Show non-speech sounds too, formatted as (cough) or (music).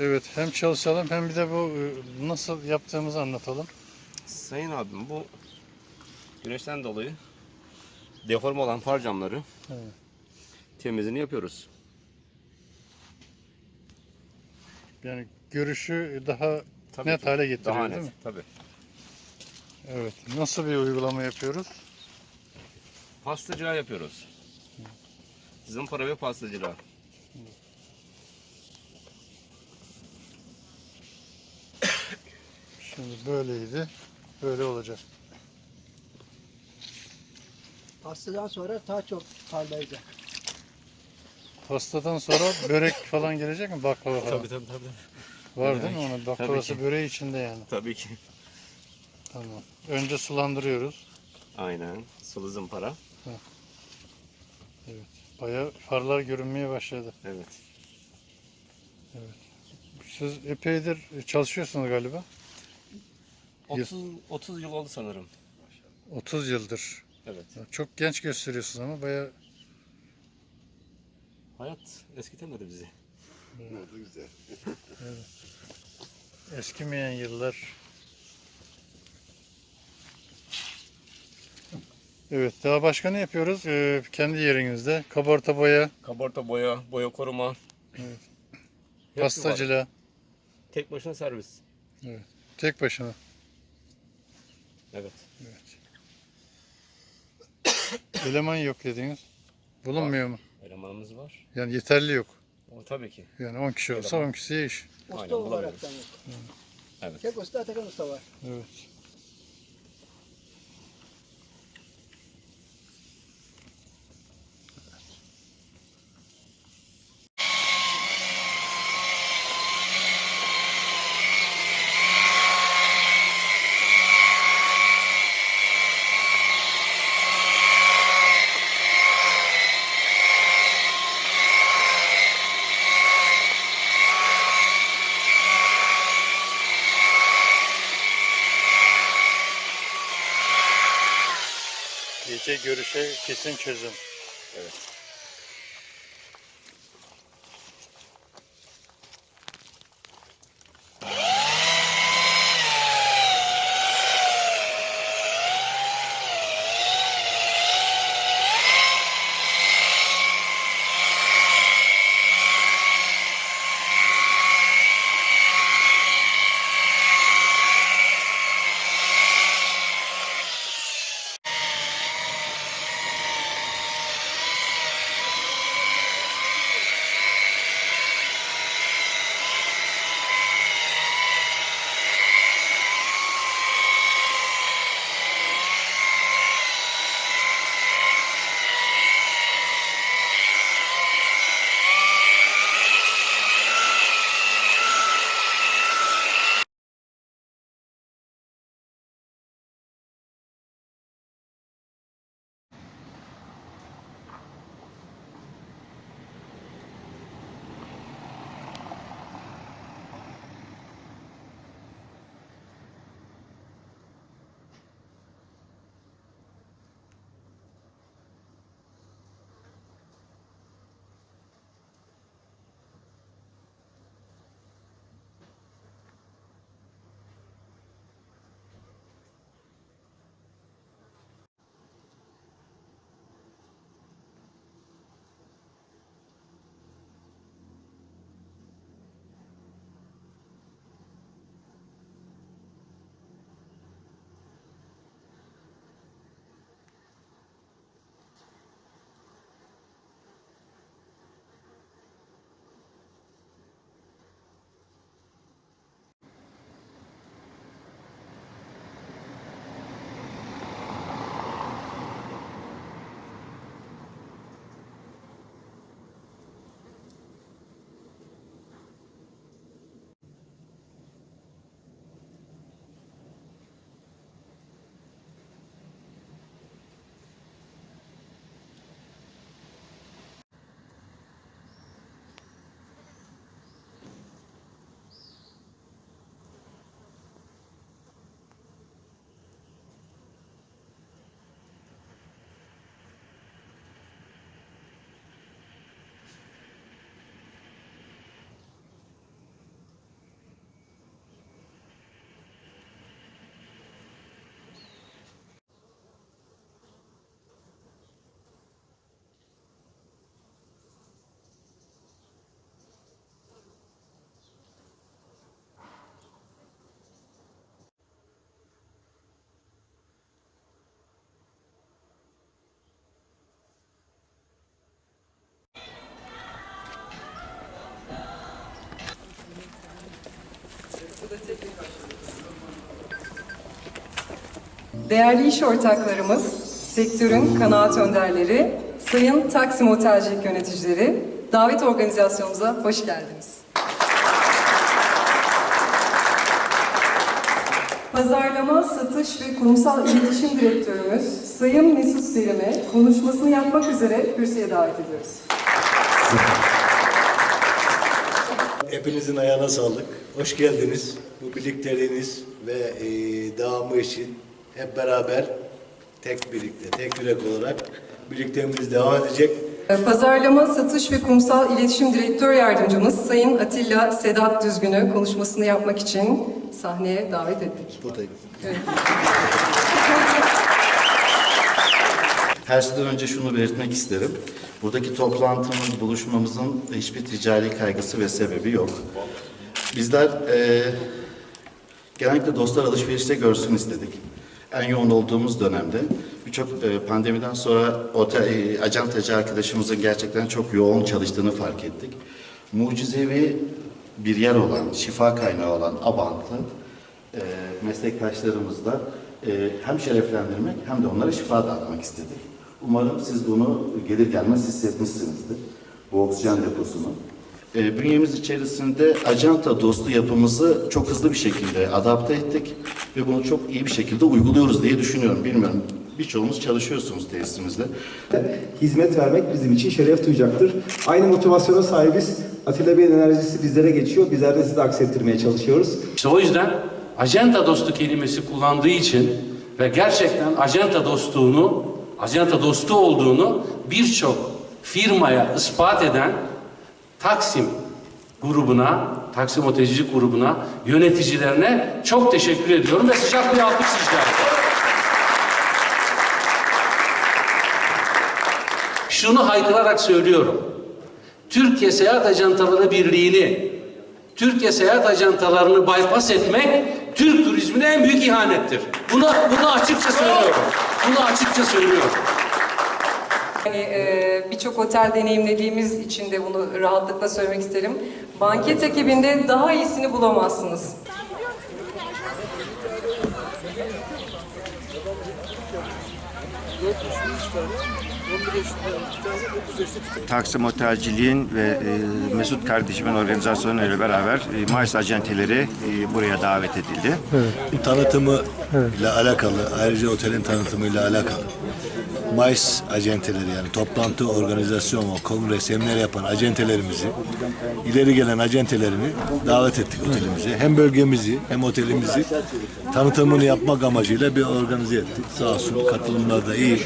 Evet hem çalışalım hem bir de bu e, nasıl yaptığımızı anlatalım. Sayın abim bu güneşten dolayı deforme olan far camları Evet. temizliğini yapıyoruz. Yani görüşü daha Tabii net ki. hale getiriyor Daha değil net. mi? Tabii. Evet. Nasıl bir uygulama yapıyoruz? Pastacılığa yapıyoruz. Zımpara ve pastacılığa. Şimdi böyleydi. Böyle olacak. Pastadan sonra daha çok parlayacak. Pastadan sonra börek falan gelecek mi? Baklava falan. tabii tabii. Var değil mi onun? Baklavası ki. böreği içinde yani. Tabii ki. Tamam. Önce sulandırıyoruz. Aynen. Sulu zımpara. Evet. Bayağı farlar görünmeye başladı. Evet. Siz epeydir çalışıyorsunuz galiba. 30 30 yıl oldu sanırım. 30 yıldır. Evet. Çok genç gösteriyorsunuz ama bayağı Hayat eskitemedi bizi. (laughs) eskimeyen yıllar. Evet, daha başka ne yapıyoruz? Ee, kendi yerinizde kabarta boya, Kabarta boya, boya koruma. Evet. Hepsi var. pastacılığa, Tek başına servis. tek başına. Evet. Eleman yok dediniz. Bulunmuyor mu? Elemanımız var. Yani yeterli yok. O tabii ki. Yani 10 kişi olsa Eleman. 10 kişiye iş. Usta Aynen, olarak bulamıyoruz. da yok. Evet. Tek usta Atakan usta var. Evet. Gece görüşe kesin çözüm. Değerli iş ortaklarımız, sektörün kanaat önderleri, sayın Taksim Otelcilik yöneticileri, davet organizasyonumuza hoş geldiniz. Pazarlama, satış ve kurumsal iletişim direktörümüz Sayın Mesut Selim'e konuşmasını yapmak üzere kürsüye davet ediyoruz. Hepinizin ayağına sağlık. Hoş geldiniz. Bu birlikteliğiniz ve e, devamı için hep beraber tek birlikte, tek yürek olarak birlikteliğimiz devam edecek. Pazarlama, satış ve kurumsal iletişim direktör yardımcımız Sayın Atilla Sedat Düzgün'ü konuşmasını yapmak için sahneye davet ettik. Buradayım. Evet. Her şeyden önce şunu belirtmek isterim. Buradaki toplantımız, buluşmamızın hiçbir ticari kaygısı ve sebebi yok. Bizler eee genellikle dostlar alışverişte görsün istedik. En yoğun olduğumuz dönemde birçok eee, pandemiden sonra otel, eee, acentacı arkadaşımızın gerçekten çok yoğun çalıştığını fark ettik. Mucizevi bir yer olan, şifa kaynağı olan Abant'ı eee meslektaşlarımızla eee, hem şereflendirmek hem de onlara şifa dağıtmak istedik. Umarım siz bunu gelir gelmez hissetmişsinizdir. Bu oksijen deposunu. E, bünyemiz içerisinde acenta dostu yapımızı çok hızlı bir şekilde adapte ettik ve bunu çok iyi bir şekilde uyguluyoruz diye düşünüyorum. Bilmiyorum birçoğunuz çalışıyorsunuz tesisimizde. hizmet vermek bizim için şeref duyacaktır. Aynı motivasyona sahibiz. Atilla Bey'in enerjisi bizlere geçiyor. Bizler de size aksettirmeye çalışıyoruz. İşte o yüzden acenta dostu kelimesi kullandığı için ve gerçekten acenta dostluğunu, acenta dostu olduğunu birçok firmaya ispat eden Taksim grubuna, Taksim Otelcilik grubuna, yöneticilerine çok teşekkür ediyorum ve sıcak bir alkış rica. Şunu haykırarak söylüyorum. Türkiye Seyahat Ajantaları Birliği'ni, Türkiye Seyahat Ajantalarını bypass etmek Türk turizmine en büyük ihanettir. Bunu, bunu açıkça söylüyorum. Bunu açıkça söylüyorum. Yani e, birçok otel deneyimlediğimiz için de bunu rahatlıkla söylemek isterim. Banket ekibinde daha iyisini bulamazsınız. Taksim Otelciliğin ve e, Mesut kardeşimin organizasyonuyla beraber e, Mayıs acenteleri e, buraya davet edildi. Tanıtımı ile alakalı, ayrıca otelin tanıtımıyla alakalı. Mayıs acenteleri yani toplantı, organizasyon, kongre, seminer yapan acentelerimizi, ileri gelen acentelerini davet ettik otelimize. Hem bölgemizi hem otelimizi tanıtımını yapmak amacıyla bir organize ettik. Sağ olsun katılımlar da iyi.